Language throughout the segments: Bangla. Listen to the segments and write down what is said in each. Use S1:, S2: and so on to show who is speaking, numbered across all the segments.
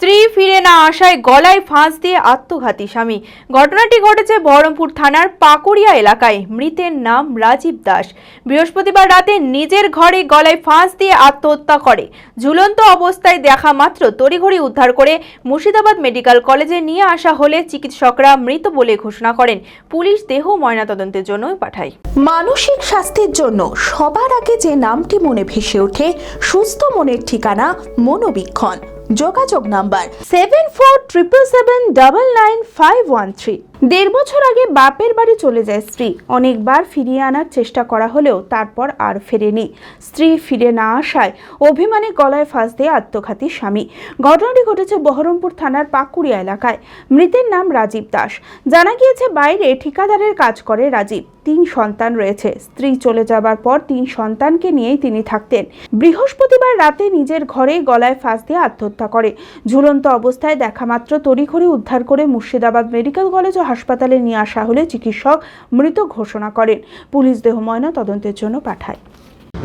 S1: স্ত্রী ফিরে না আসায় গলায় ফাঁস দিয়ে আত্মঘাতী স্বামী। ঘটনাটি ঘটেছে বহরমপুর থানার পাকুড়িয়া এলাকায়। মৃতের নাম রাজীব দাস। বৃহস্পতিবার রাতে নিজের ঘরে গলায় ফাঁস দিয়ে আত্মহত্যা করে। ঝুলন্ত অবস্থায় দেখা মাত্র তড়িঘড়ি উদ্ধার করে মুর্শিদাবাদ মেডিকেল কলেজে নিয়ে আসা হলে চিকিৎসকরা মৃত বলে ঘোষণা করেন। পুলিশ দেহ ময়নাতদন্তের জন্য পাঠায়।
S2: মানসিক স্বাস্থ্যের জন্য সবার আগে যে নামটি মনে ভেসে ওঠে, সুস্থ মনের ঠিকানা মনোবীক্ষণ। যোগাযোগ number seven four triple seven double nine five one three দেড় বছর আগে বাপের বাড়ি চলে যায় স্ত্রী। অনেকবার ফিরিয়ে আনার চেষ্টা করা হলেও তারপর আর ফেরেনি। স্ত্রী ফিরে না আসায় অভিমানে গলায় ফাঁস দিয়ে আত্মঘাতী স্বামী। ঘটনাটি ঘটেছে বহরমপুর থানার পাকুড়িয়া এলাকায়। মৃতের নাম রাজীব দাস। জানা গিয়েছে, বাইরে ঠিকাদারের কাজ করে রাজীব। তিন সন্তান রয়েছে। স্ত্রী চলে যাবার পর তিন সন্তানকে নিয়েই তিনি থাকতেন। বৃহস্পতিবার রাতে নিজের ঘরে গলায় ফাঁস দিয়ে আত্মহত্যা করে। ঝুলন্ত অবস্থায় দেখা মাত্র তড়িঘড়ি উদ্ধার করে মুর্শিদাবাদ মেডিকেল কলেজ ও হাসপাতালে নিয়ে আসা হলে চিকিৎসক মৃত ঘোষণা করেন। পুলিশ দেহ ময়না তদন্তের জন্য পাঠায়।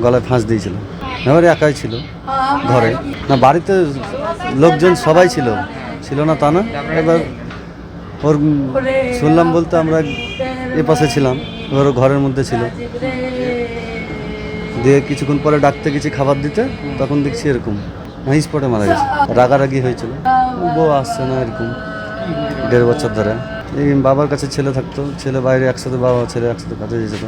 S3: গলায় ফাঁস দিয়েছিল। এবার একাই ছিল ঘরে। না, বাড়িতে লোকজন সবাই ছিল। ছিল না তা না। এবার ওর শুনলাম বলতে আমরা এ পাশে ছিলাম। এবার ঘরের মধ্যে ছিল। দিয়ে কিছুক্ষণ পরে ডাকতে গেছি খাবার দিতে, তখন দেখছি এরকম স্পটে মারা গেছে। রাগারাগি হয়েছিল। বউ আসছে না এরকম দেড় বছর ধরে। এই বাবার কাছে ছেলে থাকতো, ছেলে বাইরে একসাথে বাবা, ছেলে একসাথে কাজে যেত।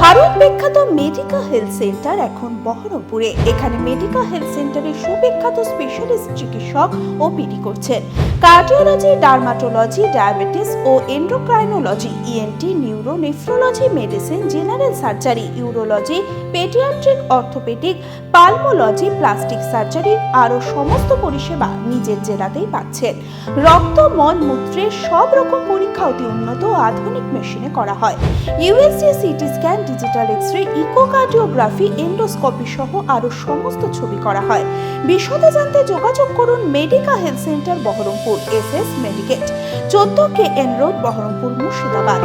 S2: ভারত বিখ্যাত মেডিকা হেলথ সেন্টার এখন বহরমপুরে। এখানে মেডিকা হেলথ সেন্টারে সুবিখ্যাত স্পেশালিস্ট চিকিৎসক ওপিডি করছেন। কার্ডিওলজি ডার্মাটোলজি ডায়াবেটিস ও endocrinology ENT neuro nephrology medicine general surgery urology paediatric orthopaedic pulmonology plastic surgery আরও সমস্ত পরিষেবা নিজের জেলাতেই পাচ্ছেন। রক্ত মল মূত্রের সব রকম পরীক্ষা অতি উন্নত ও আধুনিক মেশিনে করা হয়। USG CT scan digital X ray echocardiography endoscopy সহ আরও সমস্ত ছবি করা হয়। বিশদে জানতে যোগাযোগ করুন Medica health centre Baharampur, S S Medicate. চোদ্দ K N road Baharampur Murshidabad.